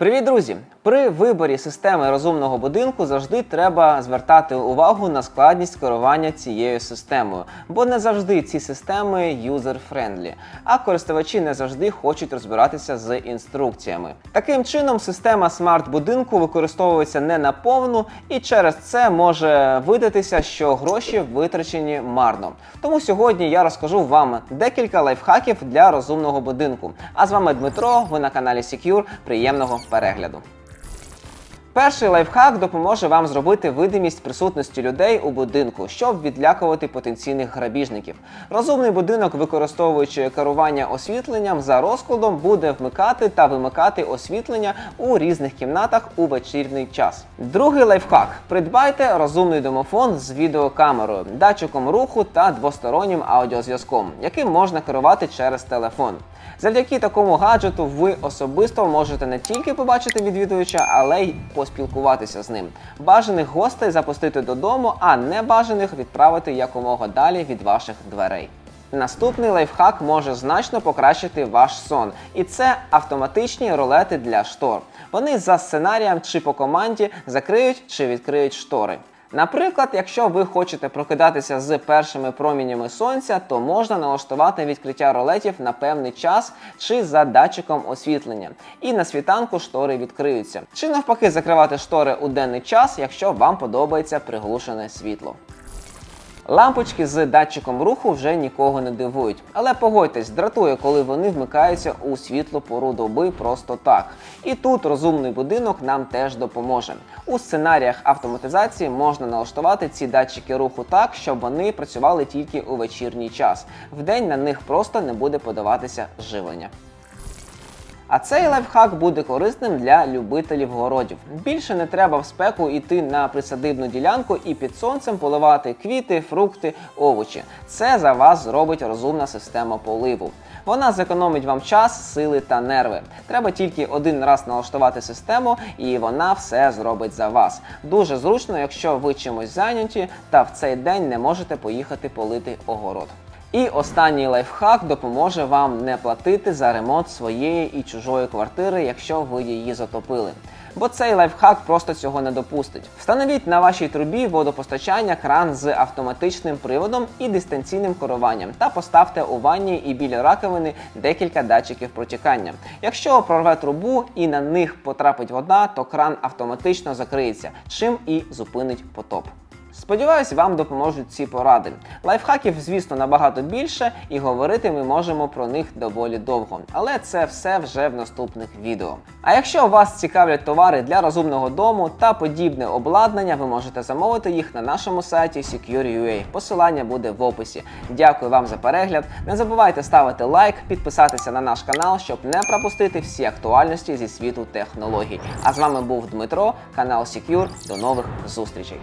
Привіт, друзі! При виборі системи розумного будинку завжди треба звертати увагу на складність керування цією системою, бо не завжди ці системи юзер-френдлі, а користувачі не завжди хочуть розбиратися з інструкціями. Таким чином, система смарт-будинку використовується не наповну, і через це може видатися, що гроші витрачені марно. Тому сьогодні я розкажу вам декілька лайфхаків для розумного будинку. А з вами Дмитро, ви на каналі Secure. Приємного перегляду. Перший лайфхак допоможе вам зробити видимість присутності людей у будинку, щоб відлякувати потенційних грабіжників. Розумний будинок, використовуючи керування освітленням за розкладом, буде вмикати та вимикати освітлення у різних кімнатах у вечірній час. Другий лайфхак: придбайте розумний домофон з відеокамерою, датчиком руху та двостороннім аудіозв'язком, яким можна керувати через телефон. Завдяки такому гаджету ви особисто можете не тільки побачити відвідувача, але й поспілкуватися з ним. Бажаних гостей запустити додому, а небажаних відправити якомога далі від ваших дверей. Наступний лайфхак може значно покращити ваш сон, і це автоматичні ролети для штор. Вони за сценарієм чи по команді закриють чи відкриють штори. Наприклад, якщо ви хочете прокидатися з першими промінями сонця, то можна налаштувати відкриття ролетів на певний час чи за датчиком освітлення. І на світанку штори відкриються. Чи навпаки закривати штори у денний час, якщо вам подобається приглушене світло. Лампочки з датчиком руху вже нікого не дивують, але погодьтесь, дратує, коли вони вмикаються у світло пору доби просто так. І тут розумний будинок нам теж допоможе. У сценаріях автоматизації можна налаштувати ці датчики руху так, щоб вони працювали тільки у вечірній час. Вдень на них просто не буде подаватися живлення. А цей лайфхак буде корисним для любителів городів. Більше не треба в спеку йти на присадибну ділянку і під сонцем поливати квіти, фрукти, овочі. Це за вас зробить розумна система поливу. Вона зекономить вам час, сили та нерви. Треба тільки один раз налаштувати систему, і вона все зробить за вас. Дуже зручно, якщо ви чимось зайняті та в цей день не можете поїхати полити огород. І останній лайфхак допоможе вам не платити за ремонт своєї і чужої квартири, якщо ви її затопили. Бо цей лайфхак просто цього не допустить. Встановіть на вашій трубі водопостачання кран з автоматичним приводом і дистанційним керуванням та поставте у ванні і біля раковини декілька датчиків протікання. Якщо прорве трубу і на них потрапить вода, то кран автоматично закриється, чим і зупинить потоп. Сподіваюсь, вам допоможуть ці поради. Лайфхаків, звісно, набагато більше, і говорити ми можемо про них доволі довго. Але це все вже в наступних відео. А якщо вас цікавлять товари для розумного дому та подібне обладнання, ви можете замовити їх на нашому сайті Secure.ua. Посилання буде в описі. Дякую вам за перегляд. Не забувайте ставити лайк, підписатися на наш канал, щоб не пропустити всі актуальності зі світу технологій. А з вами був Дмитро, канал Secure. До нових зустрічей.